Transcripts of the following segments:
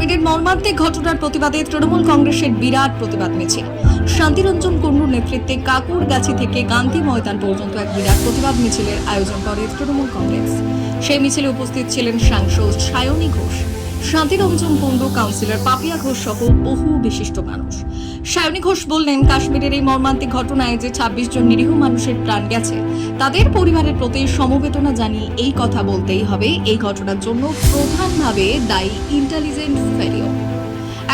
কাশ্মীরের মর্মান্তিক ঘটনার প্রতিবাদে তৃণমূল কংগ্রেসের বিরাট প্রতিবাদ মিছিল। শান্তিরঞ্জন কুণ্ডুর নেতৃত্বে কাকুরগাছি থেকে গান্ধী ময়দান পর্যন্ত এক বিরাট প্রতিবাদ মিছিলের আয়োজন করে তৃণমূল কংগ্রেস। সেই মিছিলে উপস্থিত ছিলেন সাংসদ সায়নী ঘোষ। শান্তিরঞ্জন কুণ্ডু, কাউন্সিলর পাপিয়া ঘোষ সহ বহু বিশিষ্ট মানুষ। সায়নী ঘোষ বললেন, কাশ্মীরের এই মর্মান্তিক ঘটনায় যে ছাব্বিশ জন নিরীহ মানুষের প্রাণ গেছে তাদের পরিবারের প্রতি সমবেদনা জানিয়ে এই কথা বলতেই হবে। এই ঘটনার জন্য প্রধানভাবে দায়ী ইন্টেলিজেন্ট ফেরিও।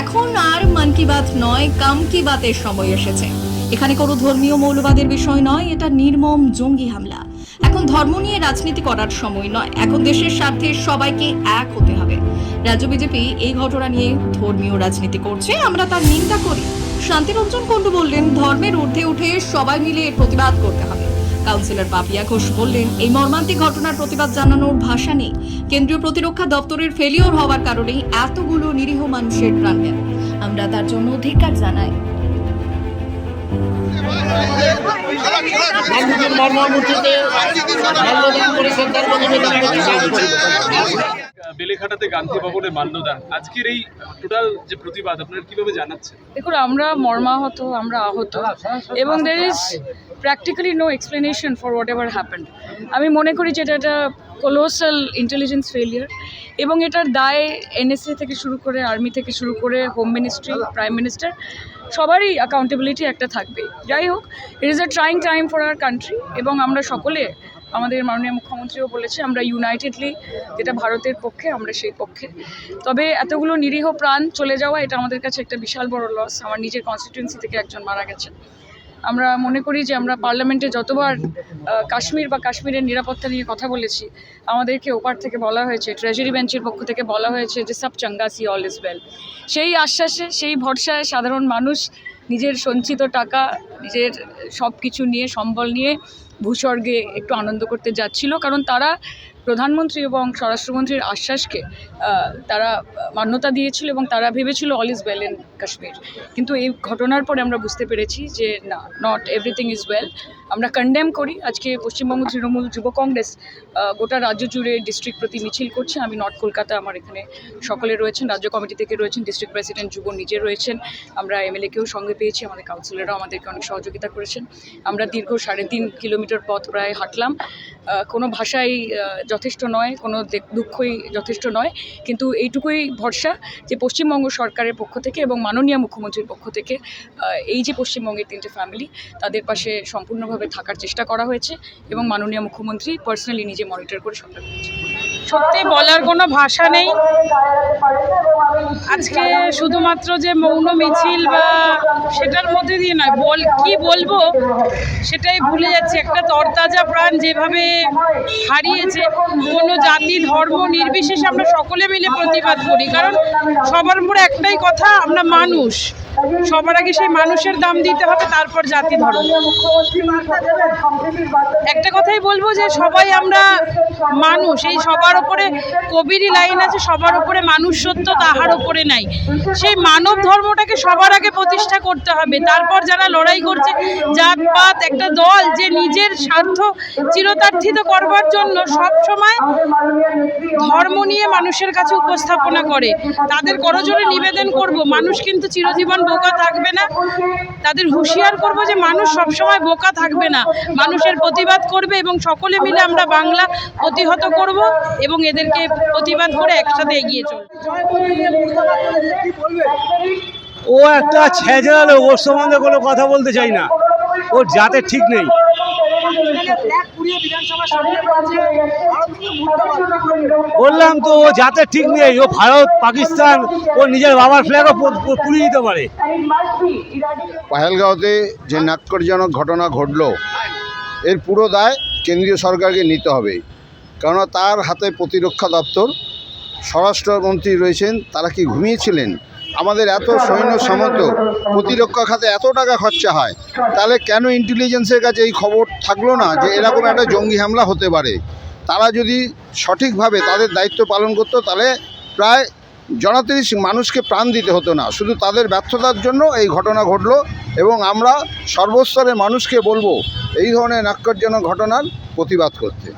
এখন আর মন কি বাত নয়, কাম কি বাতের সময় এসেছে। এখানে কোনো ধর্মীয় মৌলবাদের বিষয় নয়, এটা নির্মম জঙ্গি হামলা। এখন ধর্ম নিয়ে রাজনীতি করার সময় নয়, এখন দেশের স্বার্থে সবাইকে এক হতে হবে। রাজ্য বিজেপি এই ঘটনা নিয়ে ধর্মীয় রাজনীতি করছে, আমরা তার নিন্দা করি। শান্তিরঞ্জন কুণ্ডু বললেন, ধর্মের ঊর্ধ্বে উঠে সবাই মিলে প্রতিবাদ করতে হবে। কাউন্সিলর পাপিয়া ঘোষ বললেন এই মর্মান্তিক ঘটনার প্রতিবাদ জানানোর ভাষা নেই। কেন্দ্রীয় প্রতিরক্ষা দপ্তরের ফেলিওর হওয়ার কারণেই এতগুলো নিরীহ মানুষের প্রাণ গেল। আমরা তার জন্য অধিকার জানাই। গান্ধীজির মর্মমূর্তিতে মাল্যদান করে শ্রদ্ধার প্রতিবেদন বেলেঘাটাতে গান্ধী ভবনে মান্যদান আজকের এই টোটাল যে প্রতিবাদ, আপনারা কীভাবে জানাচ্ছেন? দেখুন, আমরা মর্মাহত, আমরা আহত। এবং there is practically no explanation for whatever happen আমি মনে করি যে এটা একটা কোলোসাল ইন্টেলিজেন্স ফেলিয়ার এবং এটার দায় এনএসএ থেকে শুরু করে আর্মি থেকে শুরু করে হোম মিনিস্ট্রি প্রাইম মিনিস্টার সবারই অ্যাকাউন্টেবিলিটি একটা থাকবে যাই হোক it is a trying time for our country এবং আমরা সকলে আমাদের মাননীয় মুখ্যমন্ত্রীও বলেছে, আমরা ইউনাইটেডলি যেটা ভারতের পক্ষে, আমরা সেই পক্ষে। তবে এতগুলো নিরীহ প্রাণ চলে যাওয়া, এটা আমাদের কাছে একটা বিশাল বড় লস আমার নিজের কনস্টিটিউয়েন্সি থেকে একজন মারা গেছে আমরা মনে করি যে আমরা পার্লামেন্টে যতবার কাশ্মীর বা কাশ্মীরের নিরাপত্তা নিয়ে কথা বলেছি, আমাদেরকে ওপার থেকে বলা হয়েছে ট্রেজারি বেঞ্চের পক্ষ থেকে বলা হয়েছে যে, সব চাঙ্গা সি অল ইজ ওয়েল সেই আশ্বাসে, সেই ভরসায় সাধারণ মানুষ নিজের সঞ্চিত টাকা, নিজের সব কিছু নিয়ে, সম্বল নিয়ে ভূস্বর্গে একটু আনন্দ করতে যাচ্ছিল কারণ তারা প্রধানমন্ত্রী এবং স্বরাষ্ট্রমন্ত্রীর আশ্বাসকে তারা মান্যতা দিয়েছিল এবং তারা ভেবেছিল all is well in Kashmir কিন্তু এই ঘটনার পরে আমরা বুঝতে পেরেছি যে না নট এভরিথিং ইজ ওয়েল আমরা কন্ডেম করি। আজকে পশ্চিমবঙ্গ তৃণমূল যুব কংগ্রেস গোটা রাজ্য জুড়ে ডিস্ট্রিক্ট প্রতি মিছিল করছে। আমি নর্থ কলকাতা, আমার এখানে সকলে রয়েছেন, রাজ্য কমিটি থেকে রয়েছেন ডিস্ট্রিক্ট প্রেসিডেন্ট যুব নিজে রয়েছেন। আমরা এমএলএকেও সঙ্গে পেয়েছি, আমাদের কাউন্সিলররাও আমাদেরকে অনেক সহযোগিতা করেছেন। আমরা দীর্ঘ সাড়ে তিন কিলোমিটার পথ প্রায় হাঁটলাম। কোনো ভাষাই যথেষ্ট নয়, কোনো দেখ- দুঃখই যথেষ্ট নয়। কিন্তু এইটুকুই ভরসা যে পশ্চিমবঙ্গ সরকারের পক্ষ থেকে এবং মাননীয় মুখ্যমন্ত্রীর পক্ষ থেকে এই যে পশ্চিমবঙ্গের তিনটে ফ্যামিলি তাদের পাশে সম্পূর্ণভাবে থাকার চেষ্টা করা হয়েছে এবং মাননীয় মুখ্যমন্ত্রী পার্সোনালি নিজে মনিটর করে সরকার করেছে সত্যি বলার কোনো ভাষা নেই। আজকে শুধুমাত্র যে মৌন মিছিল বা সেটার মধ্যে দিয়ে নয়, বল, কি বলব সেটাই ভুলে যাচ্ছে। একটা তরতাজা প্রাণ যেভাবে হারিয়েছে, কোনো জাতি, ধর্ম, নির্বিশেষে আমরা সকলে মিলে প্রতিবাদ করি। কারণ সবার উপরে একটাই কথা, আমরা মানুষ। সবার আগে সেই মানুষের দাম দিতে হবে, তারপর জাতি ধর্ম। একটা কথাই বলব যে সবাই আমরা মানুষ, এই সবার উপরে কবিরই লাইন আছে, সবার উপরে মানুষ সত্য তাহার উপরে নাই। সেই মানব ধর্মটাকে সবার আগে প্রতিষ্ঠা করতে হবে, তারপর যারা লড়াই করছে জাতপাত একটা দল যে নিজের স্বার্থ চিরতার্থিত করবার জন্য সব সময় ধর্ম নিয়ে মানুষের কাছে উপস্থাপনা করে। তাদের করজোরে নিবেদন করব। মানুষ কিন্তু চিরজীবন বোকা থাকবে না। তাদের হুঁশিয়ার করব যে মানুষ সবসময় বোকা থাকবে না। মানুষের প্রতিবাদ করবে এবং সকলে মিলে আমরা বাংলা প্রতিহত করব এবং এদেরকে প্রতিবাদ করে একসাথে এগিয়ে চলব। ও একটা ছেঁচড়া লোক ওর সম্বন্ধে কোনো কথা বলতে চাই না। ওর জাতের ঠিক নেই। বললাম তো ও জাতের ঠিক নেই ও ভারত পাকিস্তান ও নিজের বাবার ফ্ল্যাগও পুড়িয়ে দিতে পারে। পাহেলগাঁওতে যে নাক্করজনক ঘটনা ঘটলো এর পুরো দায় কেন্দ্রীয় সরকারকে নিতে হবে। কেননা তার হাতে প্রতিরক্ষা দপ্তর স্বরাষ্ট্রমন্ত্রী রয়েছেন তারা কি ঘুমিয়েছিলেন? আমাদের এত সৈন্য সামন্ত প্রতিরক্ষা খাতে এত টাকা খরচা হয়, তাহলে কেন ইন্টেলিজেন্সের কাছে এই খবর থাকল না যে এরকম একটা জঙ্গি হামলা হতে পারে? তারা যদি সঠিকভাবে তাদের দায়িত্ব পালন করতো, তাহলে প্রায় জনাতিরিশ মানুষকে প্রাণ দিতে হতো না। শুধু তাদের ব্যর্থতার জন্য এই ঘটনা ঘটলো এবং আমরা সর্বস্তরে মানুষকে বলব, এই ধরনের নাক্করজনক ঘটনার প্রতিবাদ করতে।